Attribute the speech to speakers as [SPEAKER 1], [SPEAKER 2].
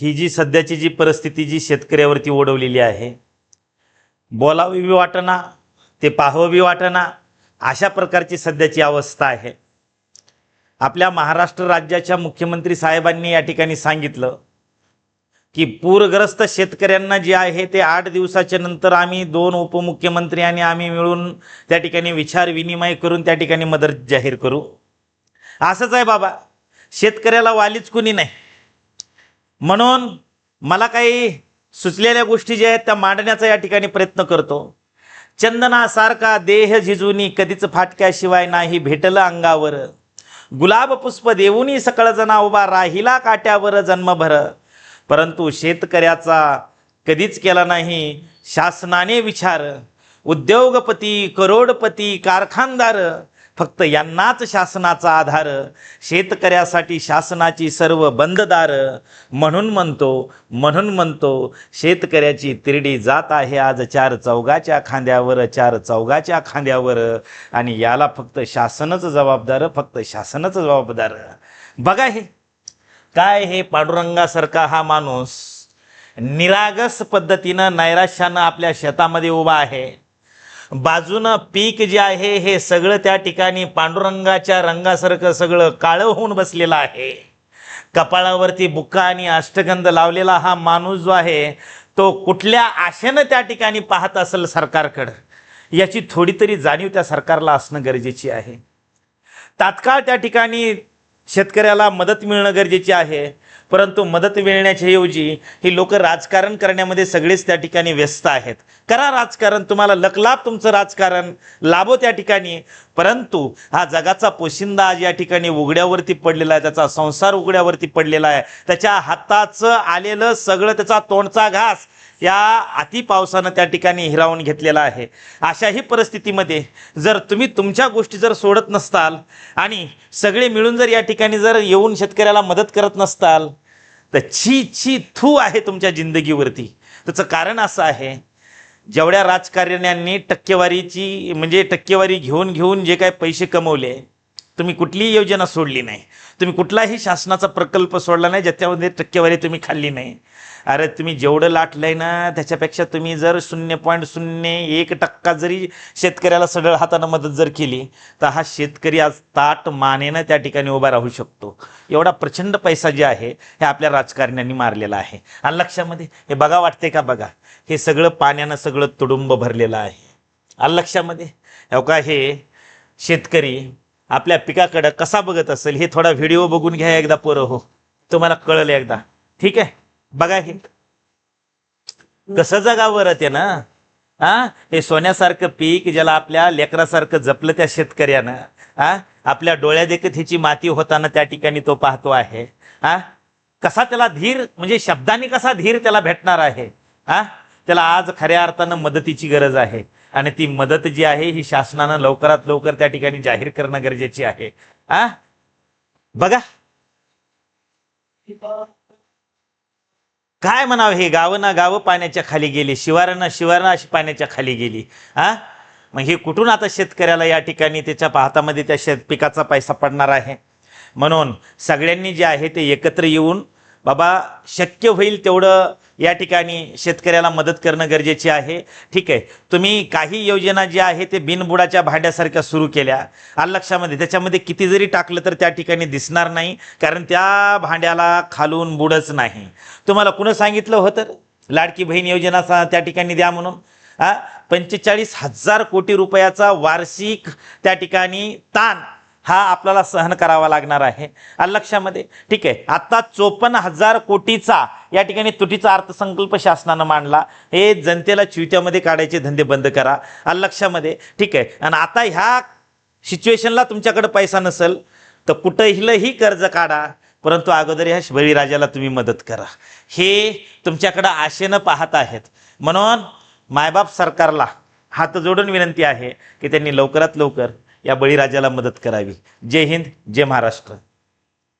[SPEAKER 1] ही जी सध्याची जी परिस्थिती जी शेतकऱ्यावरती ओढवलेली आहे बोलावी बी वाटना ते पाहावं बी वाटना अशा प्रकारची सध्याची अवस्था आहे. आपल्या महाराष्ट्र राज्याच्या मुख्यमंत्री साहेबांनी या ठिकाणी सांगितलं की पूरग्रस्त शेतकऱ्यांना जे आहे ते आठ दिवसाच्या नंतर आम्ही दोन उपमुख्यमंत्री आणि आम्ही मिळून त्या ठिकाणी विचार विनिमय करून त्या ठिकाणी मदत जाहीर करू. असंच आहे बाबा. शेतकऱ्याला वालीच कुणी नाही. म्हणून मला काही सुचलेल्या गोष्टी ज्या आहेत त्या मांडण्याचा या ठिकाणी प्रयत्न करतो. चंदनासारखा देह झिजूनी कधीच फाटक्याशिवाय नाही भेटलं अंगावर. गुलाब पुष्प देऊनी सकळ जना उभा राहिला काट्यावर जन्मभर. परंतु शेतकऱ्याचा कधीच केला नाही शासनाने विचार. उद्योगपती करोडपती कारखानदार फक्त यांनाच शासनाचा आधार शेतकऱ्यासाठी शासनाची सर्व बंददार. म्हणून म्हणतो म्हणून म्हणतो शेतकऱ्याची तिरडी जात आहे आज चार चौघाच्या खांद्यावर चार चौघाच्या खांद्यावर. आणि याला फक्त शासनच जबाबदार फक्त शासनच जबाबदार. बघा हे काय हे पांडुरंगासारखा हा माणूस निरागस पद्धतीनं नैराश्यानं आपल्या शेतामध्ये उभा आहे. बाजूनं पीक जे आहे हे सगळं त्या ठिकाणी पांडुरंगाच्या रंगासारखं सगळं काळं होऊन बसलेलं आहे. कपाळावरती बुक्का आणि अष्टगंध लावलेला हा माणूस जो आहे तो कुठल्या आशेनं त्या ठिकाणी पाहत असेल सरकारकडं? याची थोडी तरी जाणीव त्या सरकारला असणं गरजेची आहे. तात्काळ त्या ठिकाणी शेतकऱ्याला मदत मिळणं गरजेचे आहे. परंतु मदत मिळण्याच्या ऐवजी ही लोक राजकारण करण्यामध्ये सगळेच त्या ठिकाणी व्यस्त आहेत. करा राजकारण तुम्हाला लकलाभ तुमचं राजकारण लाभो त्या ठिकाणी. परंतु हा जगाचा पोशिंदा आज या ठिकाणी उघड्यावरती पडलेला आहे त्याचा संसार उघड्यावरती पडलेला आहे. त्याच्या हाताचं आलेलं सगळं त्याचा तोंडचा घास या अति पावसानं त्या ठिकाणी हिरावून घेतलेला आहे. अशाही परिस्थितीमध्ये जर तुम्ही तुमच्या गोष्टी जर सोडत नसताल आणि सगळे मिळून जर या ठिकाणी जर येऊन शेतकऱ्याला मदत करत नसताल तर छी छी थू आहे तुमच्या जिंदगीवरती. त्याचं कारण असं आहे जेवढ्या राजकारण्यांनी टक्केवारीची म्हणजे टक्केवारी घेऊन घेऊन जे काय पैसे कमवले तुम्ही कुठलीही योजना सोडली नाही. तुम्ही कुठलाही शासनाचा प्रकल्प सोडला नाही ज्याच्यामध्ये टक्केवारी तुम्ही खाल्ली नाही. अरे तुम्ही जेवढं लाटलंय ना त्याच्यापेक्षा तुम्ही जर शून्य पॉईंट शून्य एक टक्का जरी शेतकऱ्याला सडळ हातानं मदत जर केली तर हा शेतकरी आज ताट मानेनं त्या ठिकाणी उभा राहू शकतो. एवढा प्रचंड पैसा जे आहे हे आपल्या राजकारण्यांनी मारलेला आहे. आणि लक्षामध्ये हे बघा वाटते का बघा? हे सगळं पाण्यानं सगळं तुडुंब भरलेलं आहे. आणि लक्षामध्ये का हे शेतकरी आपल्या पिकाकडं कसा बघत असेल हे थोडा व्हिडिओ बघून घ्या एकदा पोरं हो. तुम्हाला कळलं एकदा. ठीक आहे? बघा हे. कसं जगावर ते ना? हा हे सोन्यासारखं पीक ज्याला आपल्या लेकरासारखं जपलं त्या शेतकऱ्यानं. हा आपल्या डोळ्या देखत हिची माती होताना त्या ठिकाणी तो पाहतो आहे. हा कसा त्याला धीर म्हणजे शब्दांनी कसा धीर त्याला भेटणार आहे? हा त्याला आज खऱ्या अर्थानं मदतीची गरज आहे. आणि ती मदत जी आहे ही शासनानं लवकरात लवकर त्या ठिकाणी जाहीर करणं गरजेची आहे. हा बघा. काय म्हणावं हे? गावं ना गावं पाण्याच्या खाली गेली शिवारांना ना अशी पाण्याच्या खाली गेली. हा मग हे कुठून आता शेतकऱ्याला या ठिकाणी त्याच्या हातामध्ये त्या शेत पिकाचा पैसा पडणार आहे? म्हणून सगळ्यांनी जे आहे ते एकत्र येऊन बाबा शक्य होईल तेवढं या ठिकाणी शेतकऱ्याला मदत करणं गरजेचे आहे. ठीक आहे. तुम्ही काही योजना ज्या आहे ते बिनबुडाच्या भांड्यासारख्या सुरू केल्या. आलक्षामध्ये त्याच्यामध्ये किती जरी टाकलं तर त्या ठिकाणी दिसणार नाही कारण त्या भांड्याला खालून बुडच नाही. तुम्हाला कुणं सांगितलं होतं? लाडकी बहीण योजना सा- त्या ठिकाणी द्या म्हणून. हा पंचेचाळीस हजार कोटी रुपयाचा वार्षिक त्या ठिकाणी ताण हा आपल्याला सहन करावा लागणार आहे. लक्षामध्ये ठीक आहे आता चोपन्न हजार कोटीचा या ठिकाणी तुटीचा अर्थसंकल्प शासनानं मांडला. हे जनतेला चिवत्यामध्ये काढायचे धंदे बंद करा. लक्षामध्ये ठीक आहे आणि आता ह्या सिच्युएशनला तुमच्याकडे पैसा नसेल तर कुठंही कर्ज काढा. परंतु अगोदर ह्या बळीराजाला तुम्ही मदत करा. हे तुमच्याकडं आशेनं पाहत आहेत. म्हणून मायबाप सरकारला हात जोडून विनंती आहे की त्यांनी लवकरात लवकर या बळीराजाला मदत करावी. जय हिंद जय महाराष्ट्र.